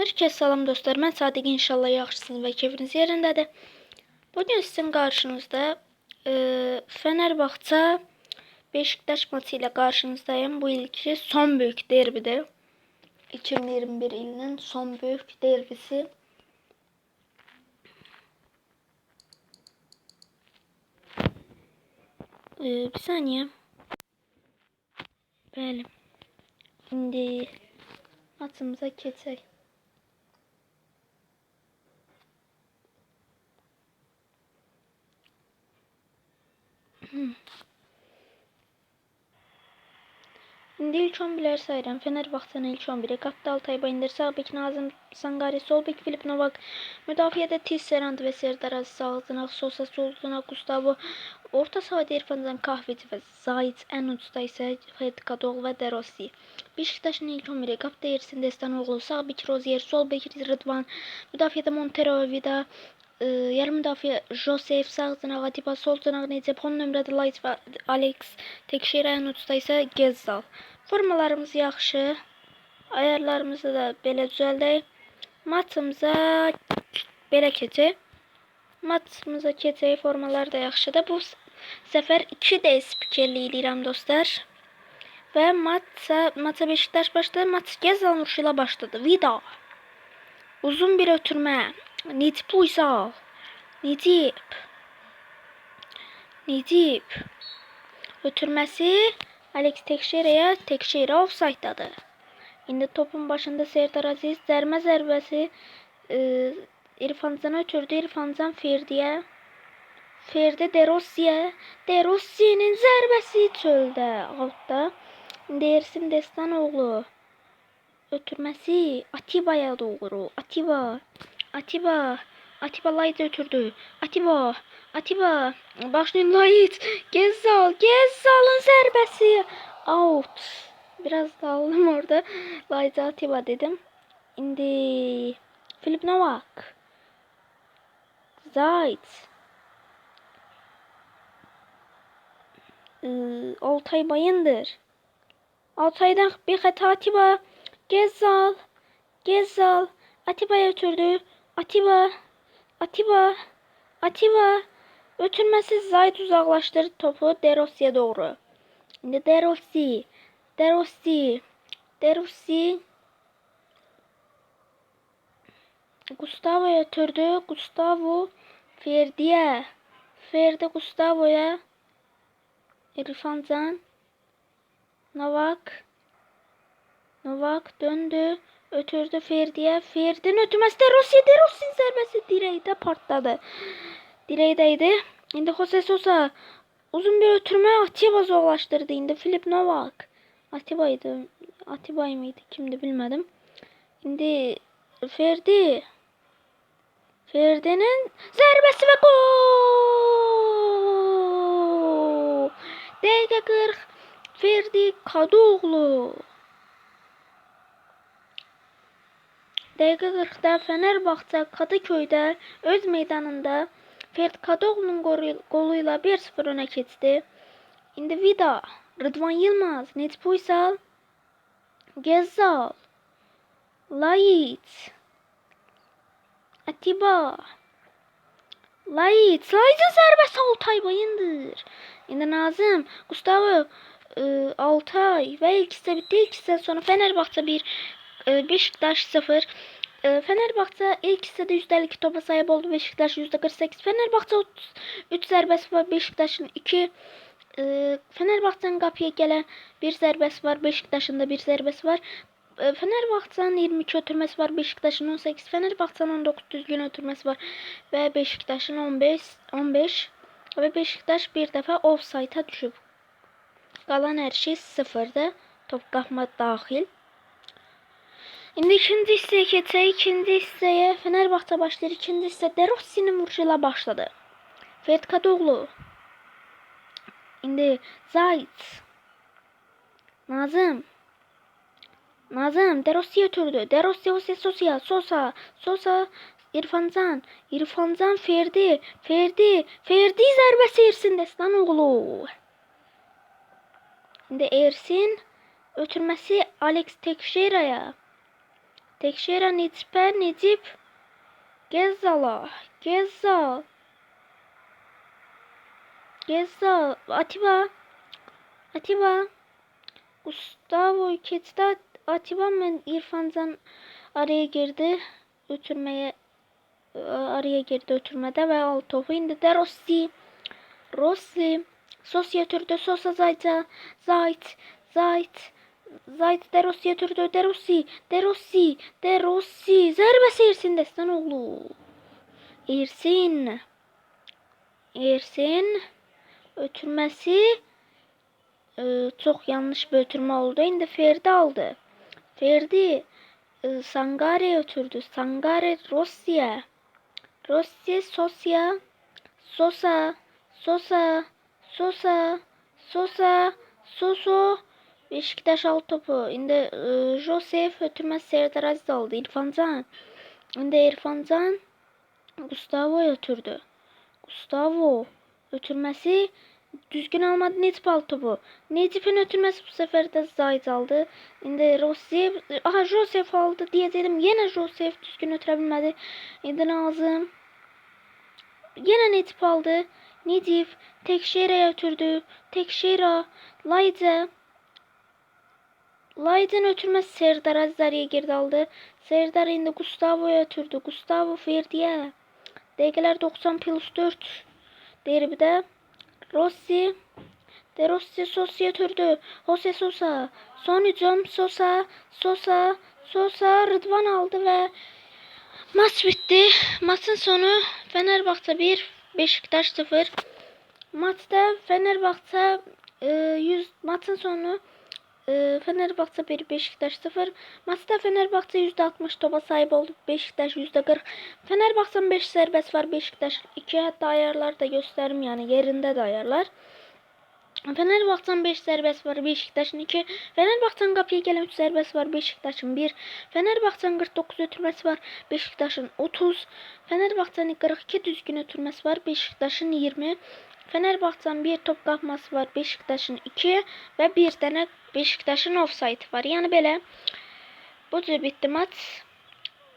Herkes salam dostlar. Mən Sadiq inşallah yaxşısınız və keyfiniz yerindədir. Bugün sizin qarşınızda e, Fenerbahçe Beşiktaş maçı ilə qarşınızdayım. Bu ilki son böyük derbidir. 2021 ilinin son böyük derbisi. E, bir saniye. Bəli. İndi maçımıza keçək. İndi ilk 11'ler sayıram. Fenerbahçe'nin ilk 11'i. Kapta Altay Bayındır, sağ bek Nazım Sangari, sol bek Filip Novak, müdafiədə Tisserand və Serdar Aziz, sağ cınaq Sosa, sol cınaq Gustavo, orta sahada İrfancan Kahveci və Zayt, ən ucda isə Fred Kadol və Derossi. Beşiktaşın ilk 11'i. Kapta Ersin Destanoğlu, sağ bek Rozier, sol bek Rıdvan, müdafiədə Montero, Vida, e, yarım müdafiə Josef, sağ cınaq Atiba, sol cınaq Necep, 10 nömrədə Light və Alex, Tekşehir ən ucda isə Gezzal. Formalarımız yaxşı. Ayarlarımızı da belə düzəldək. Maçımıza belə keçək. Maçımıza keçək. Formalar da yaxşıdır. Bu səfər 2D spikerlik edirəm dostlar. Və maça, maça Beşiktaş başladı. Maç Gezal vuruşu ilə başladı. Vida. Uzun bir ötürmə. Necip Uysal. Necip. Necip. Ötürməsi Alex Tekşehir'e Tekşehir'e offside'dadır. İndi topun başında Serdar Aziz zərmə zərbəsi e, İrfancan'a ötürdü. İrfancan Ferdi'ye. Ferdi Derossi'ye. Derossi'nin zərbəsi çöldə, altda. İndi Ersin Destanoğlu. Ötürməsi Atiba'ya doğru. Atiba. Atiba. Atiba Light ötürdü. Atiba. Atiba. Başlayın Light. Gezzal. Gezzal'ın zərbəsi. Out. Biraz daldım orada. Light Atiba dedim. İndi Filip Novak. Zayt. Ee, Altay Bayındır. Altay'dan bir hata Atiba. Gezzal. Gezzal. Atiba'ya ötürdü. Atiba. Atiba. Atiba. Ötürməsiz Zayt uzaqlaşdırdı topu Derossi'ye doğru. İndi Derossi. Derossi. Derossi. Gustavo'ya ötürdü. Gustavo Ferdi'ye. Ferdi Gustavo'ya. İrfan. Novak. Novak döndü. Ötürdü Ferdi'ye. Ferdi'nin ötürməsi de Rossi. De Rossi'nin zərbəsi dirəkdə partladı. Dirəkdəydi. İndi Jose Sosa uzun bir ötürmə Atiba zorlaşdırdı. İndi Filip Novak. Atiba idi. Atiba mıydı? Kimdi bilmədim. İndi Ferdi. Ferdi'nin zərbəsi və gol! Dəqiqə 40. Ferdi Kadıoğlu. Dəqiqə 40-da Fenerbahçe Kadıköy'də öz meydanında Ferdi Kadıoğlu'nun golü- goluyla 1-0 öne keçdi. İndi Vida, Rıdvan Yılmaz, Necip Uysal, Gezzal, Light, Atiba, Light, Light'ın zərbəsi Altay Bayındır. İndi Nazım, Gustavo, e, Altay ve ilk hissə bitti. İlk hissə sonra Fenerbahçe 1, e, Beşiktaş 0. E, Fenerbahçe ilk hissədə %52 topa sahip oldu. Beşiktaş %48. Fenerbahçe 3 zərbəsi var. Beşiktaşın 2. E, Fenerbahçe'nin qapıya gələn bir zərbəsi var. Beşiktaşın da bir zərbəsi var. Fenerbahçe'nin 22 ötürməsi var. Beşiktaşın 18. Fenerbahçe'nin 19 düzgün ötürməsi var. Və Beşiktaşın 15. 15. Və Beşiktaş bir dəfə offside-a düşüb. Qalan hər şey sıfırdır. Top qapma daxil. İndi ikinci hissəyə keçək. İkinci hissəyə Fenerbahçe başlayır. İkinci hissə Derossi'nin vuruşu ilə başladı. Ferd Kadıoğlu. İndi Zayt. Nazım. Nazım Derossi ötürdü. Derossi Jose Sosa. Sosa. Sosa. İrfancan. İrfancan Ferdi. Ferdi. Ferdi zərbəsi Ersin Destanoğlu. İndi Ersin ötürməsi Alex Tekşehir'e. Tekşehir'e Necip'e Necip. Gezzal'a. Gezzal. Gezzal. Atiba. Atiba. Gustavo Keç'te Atiba mı İrfancan araya girdi. Ötürmeye e, araya girdi ötürmede ve al topu indi de Rossi. Rossi. Sosya türde Sosa Zayt'a. Zayt. Zayt. Zayt De Rossi'ye türde De Rossi. De Rossi. De Rossi. Zərbə Ersin. Ersin. Ötürməsi e, çok yanlış bir ötürme oldu. İndi Ferdi aldı. Ferdi e, Sangare ötürdü. Sangare Rossi'ye. Rossi Sosya. Sosa. Sosa. Sosa. Sosa. Soso. Beşiktaş al topu. İndi e, Josef ötürmez Serdar Aziz aldı. İrfancan. İndi İrfancan Gustavo ötürdü. Gustavo ötürmesi düzgün almadı Necip aldı topu. Necip'in ötürmesi bu sefer de Zayt aldı. İndi Rossi aha Josef aldı diyecektim. Yine Josef düzgün ötürebilmedi. İndi Nazım. Yine Necip aldı. Necip Tekşehir'e ötürdü. Tekşehir'e Layca Laydın ötürmez Serdar Azizari'ye girdi aldı. Serdar indi Gustavo'ya ötürdü. Gustavo Ferdi'ye. Degeler 90 plus 4. Derbide Rossi. De Rossi Sosa'ya ötürdü. Jose Sosa. Son hücum Sosa. Sosa. Sosa Rıdvan aldı ve maç bitti. Maçın sonu Fenerbahçe 1, Beşiktaş 0. Maçta Fenerbahçe e, 100 maçın sonu e, Fenerbahçe 1 Beşiktaş 0. Maçta Fenerbahçe %60 topa sahip oldu. Beşiktaş %40. Fenerbahçe'nin 5 serbest var. Beşiktaş 2 hatta ayarlar da gösterim yani yerinde de ayarlar. Fenerbahçe'nin 5 serbest var. Beşiktaş'ın 2. Fenerbahçe'nin kapıya gelen 3 serbest var. Beşiktaş'ın 1. Fenerbahçe'nin 49 ötürmesi var. Beşiktaş'ın 30. Fenerbahçe'nin 42 düzgün ötürmesi var. Beşiktaş'ın 20. Fenerbahçe'nin bir top kapması var. Beşiktaş'ın 2 ve bir tane Beşiktaş'ın offside var. Yani belə bu cür bitti maç.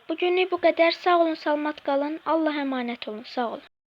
Bugünlük bu kadar. Sağ olun, salamat qalın. Allah emanet olun. Sağ olun.